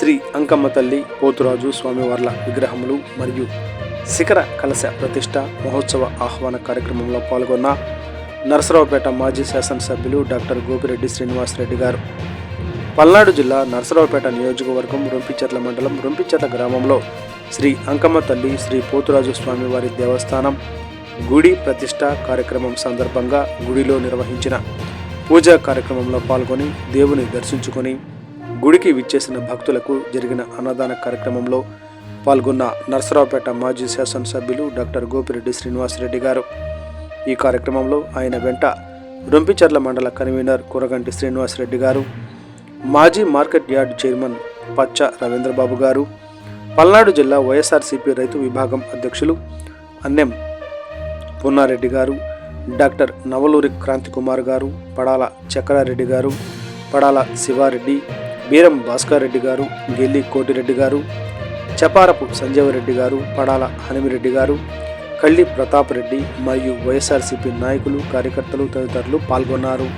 శ్రీ అంకమ్మ తల్లి పోతురాజు స్వామివార్ల విగ్రహములు మరియు శిఖర కలశ ప్రతిష్ట మహోత్సవ ఆహ్వాన కార్యక్రమంలో పాల్గొన్న నరసరావుపేట మాజీ శాసనసభ్యులు డాక్టర్ గోపిరెడ్డి శ్రీనివాసరెడ్డి గారు. పల్నాడు జిల్లా నరసరావుపేట నియోజకవర్గం రొంపిచెట్ల మండలం రొంపిచెట్ల గ్రామంలో శ్రీ అంకమ్మ తల్లి శ్రీ పోతురాజు స్వామివారి దేవస్థానం గుడి ప్రతిష్ట కార్యక్రమం సందర్భంగా గుడిలో నిర్వహించిన పూజా కార్యక్రమంలో పాల్గొని దేవుని దర్శించుకొని గుడికి విచ్చేసిన భక్తులకు జరిగిన అన్నదాన కార్యక్రమంలో పాల్గొన్న నరసరావుపేట మాజీ శాసనసభ్యులు డాక్టర్ గోపిరెడ్డి శ్రీనివాసరెడ్డి గారు. ఈ కార్యక్రమంలో ఆయన వెంట రొంపిచర్ల మండల కన్వీనర్ కురగంటి శ్రీనివాసరెడ్డి గారు మాజీ మార్కెట్ యార్డ్ చైర్మన్ పచ్చ రవీంద్రబాబు గారు పల్నాడు జిల్లా వైఎస్ఆర్సీపీ రైతు విభాగం అధ్యక్షులు అన్నెం పున్నారెడ్డి గారు డాక్టర్ నవలూరి క్రాంతి కుమార్ గారు పడాల చక్రారెడ్డి గారు పడాల శివారెడ్డి బీరం భాస్కర్ రెడ్డి గారు గెల్లి కోటిరెడ్డి గారు చపారపు సంజీవరెడ్డి గారు పడాల హనుమిరెడ్డి గారు కళ్ళి ప్రతాప్ రెడ్డి మరియు వైఎస్ఆర్సీపీ నాయకులు కార్యకర్తలు తదితరులు పాల్గొన్నారు.